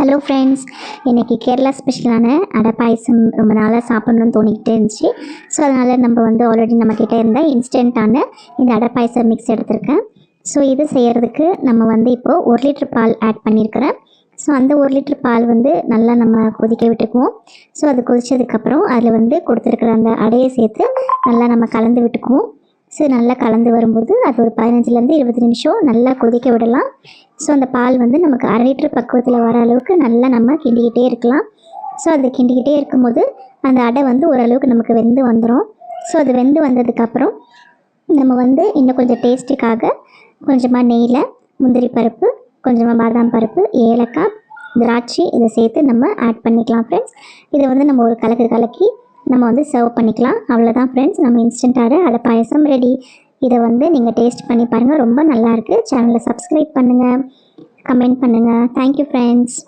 Hello friends இன்றைக்கி கேரளா ஸ்பெஷலான அடை பாயசம் ரொம்ப நாளாக சாப்பிட்ணுன்னு தோணிக்கிட்டே இருந்துச்சு. ஸோ அதனால் நம்ம வந்து ஆல்ரெடி நம்மக்கிட்ட இருந்த இன்ஸ்டண்ட்டான இந்த அடை பாயசம் மிக்ஸ் எடுத்திருக்கேன். ஸோ இது செய்கிறதுக்கு நம்ம வந்து இப்போது ஒரு லிட்டர் பால் ஆட் பண்ணியிருக்கிறேன். ஸோ அந்த ஒரு லிட்டர் பால் வந்து நல்லா நம்ம கொதிக்க விட்டுக்குவோம். ஸோ அது கொதித்ததுக்கப்புறம் அதில் வந்து கொடுத்துருக்குற அந்த அடையை சேர்த்து நல்லா நம்ம கலந்து விட்டுக்குவோம். ஸோ நல்லா கலந்து வரும்போது அது ஒரு பதினஞ்சுலேருந்து இருபது நிமிஷம் நல்லா கொதிக்க விடலாம். ஸோ அந்த பால் வந்து நமக்கு அரை லிட்டர் பக்குவத்தில் வர அளவுக்கு நல்லா நம்ம கிண்டிக்கிட்டே இருக்கலாம். ஸோ அது கிண்டிக்கிட்டே இருக்கும்போது அந்த அடை வந்து ஓரளவுக்கு நமக்கு வெந்து வந்துடும் ஸோ அது வெந்து வந்ததுக்கப்புறம் நம்ம வந்து இன்னும் கொஞ்சம் டேஸ்ட்டுக்காக கொஞ்சமாக நெய்யில் முந்திரி பருப்பு கொஞ்சமாக பாதாம் பருப்பு ஏலக்காய் திராட்சை இதை சேர்த்து நம்ம ஆட் பண்ணிக்கலாம் ஃப்ரெண்ட்ஸ் இதை வந்து நம்ம ஒரு கலக்கு கலக்கி நம்ம வந்து சர்வ் பண்ணிக்கலாம். அவ்வளோதான் ஃப்ரெண்ட்ஸ் நம்ம இன்ஸ்டண்ட்டாக அதை அடை பாயசம் ரெடி இதை வந்து நீங்கள் டேஸ்ட் பண்ணி பாருங்கள் ரொம்ப நல்லாயிருக்கு சேனலை சப்ஸ்கிரைப் பண்ணுங்கள் கமெண்ட் பண்ணுங்கள் தேங்க்யூ ஃப்ரெண்ட்ஸ்